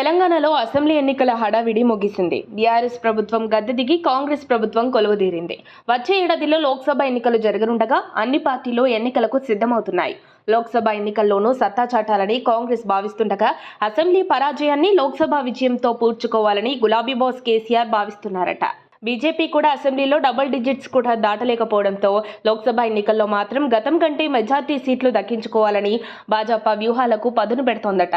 తెలంగాణలో అసెంబ్లీ ఎన్నికల హడావిడి ముగిసింది. బీఆర్ఎస్ ప్రభుత్వం గద్దె దిగి కాంగ్రెస్ ప్రభుత్వం కొలువుదీరింది. వచ్చే ఏడాదిలో లోక్సభ ఎన్నికలు జరగనుండగా అన్ని పార్టీలు ఎన్నికలకు సిద్ధమవుతున్నాయి. లోక్సభ ఎన్నికల్లోనూ సత్తా చాటాలని కాంగ్రెస్ భావిస్తుండగా అసెంబ్లీ పరాజయాన్ని లోక్సభ విజయంతో పూడ్చుకోవాలని గులాబీ బాస్ కేసీఆర్ భావిస్తున్నారట. బీజేపీ కూడా అసెంబ్లీలో డబుల్ డిజిట్స్ కూడా దాటలేకపోవడంతో లోక్సభ ఎన్నికల్లో మాత్రం గతం కంటే మెజార్టీ సీట్లు దక్కించుకోవాలని భాజపా వ్యూహాలకు పదును పెడుతోందట.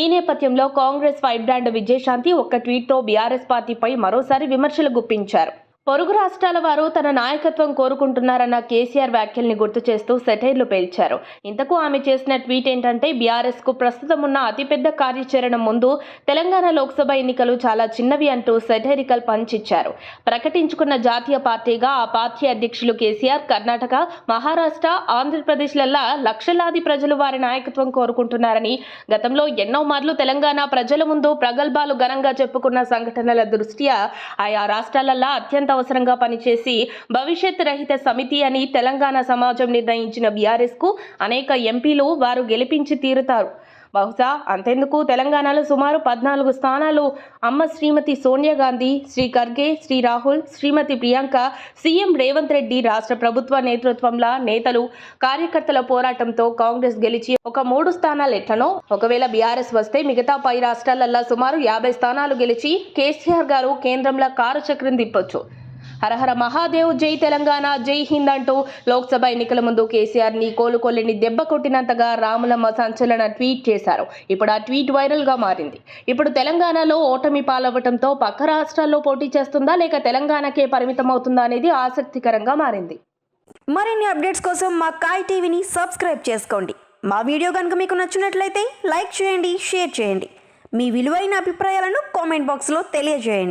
ఈ నేపథ్యంలో కాంగ్రెస్ వైబ్రాండ్ విజయశాంతి ఒక్క ట్వీట్తో బీఆర్ఎస్ పార్టీపై మరోసారి విమర్శలు గుప్పించారు. పొరుగు రాష్ట్రాల వారు తన నాయకత్వం కోరుకుంటున్నారన్న కేసీఆర్ వ్యాఖ్యల్ని గుర్తు చేస్తూ సెటైర్లు పేల్చారు. ఇంతకు ఆమె చేసిన ట్వీట్ ఏంటంటే బీఆర్ఎస్కు ప్రస్తుతం ఉన్న అతిపెద్ద కార్యాచరణ ముందు తెలంగాణ లోక్సభ ఎన్నికలు చాలా చిన్నవి అంటూ సెటైరికల్ పంచ్ ఇచ్చారు. ప్రకటించుకున్న జాతీయ పార్టీగా ఆ పార్టీ అధ్యక్షులు కేసీఆర్ కర్ణాటక మహారాష్ట్ర ఆంధ్రప్రదేశ్లల్లా లక్షలాది ప్రజలు వారి నాయకత్వం కోరుకుంటున్నారని గతంలో ఎన్నో మార్లు తెలంగాణ ప్రజల ముందు ప్రగల్భాలు ఘనంగా చెప్పుకున్న సంఘటనల దృష్ట్యా ఆయా రాష్ట్రాలల్లా అత్యంత అవసరంగా పనిచేసి భవిష్యత్ రహిత సమితి అని తెలంగాణ సమాజం నిర్ణయించిన బీఆర్ఎస్కు అనేక ఎంపీలు వారు గెలిపించి తీరుతారు. బహుశా అంతెందుకు? తెలంగాణలో సుమారు పద్నాలుగు స్థానాలు అమ్మ శ్రీమతి సోనియా గాంధీ శ్రీ ఖర్గే శ్రీ రాహుల్ శ్రీమతి ప్రియాంక సీఎం రేవంత్ రెడ్డి రాష్ట్ర ప్రభుత్వ నేతృత్వంలో నేతలు కార్యకర్తల పోరాటంతో కాంగ్రెస్ గెలిచి ఒక మూడు స్థానాలు ఎట్లనో? ఒకవేళ బీఆర్ఎస్ వస్తే మిగతా పై రాష్ట్రాలల్లో సుమారు యాభై స్థానాలు గెలిచి కేసీఆర్ గారు కేంద్రంలో కారు చక్రం తిప్పొచ్చు. హరహర మహాదేవ్ జై తెలంగాణ జై హింద్ అంటూ లోక్సభ ఎన్నికల ముందు కేసీఆర్ని కోలుకోలేని దెబ్బ కొట్టినంతగా రాములమ్మ సంచలన ట్వీట్ చేశారు. ఇప్పుడు ఆ ట్వీట్ వైరల్గా మారింది. ఇప్పుడు తెలంగాణలో ఓటమి పాలవ్వటంతో పక్క రాష్ట్రాల్లో పోటీ చేస్తుందా లేక తెలంగాణకే పరిమితం అవుతుందా అనేది ఆసక్తికరంగా మారింది. మరిన్ని అప్డేట్స్ కోసం మా కాయ్ టీవీని సబ్స్క్రైబ్ చేసుకోండి. మా వీడియో కనుక మీకు నచ్చినట్లయితే లైక్ చేయండి షేర్ చేయండి. మీ విలువైన అభిప్రాయాలను కామెంట్ బాక్స్లో తెలియజేయండి.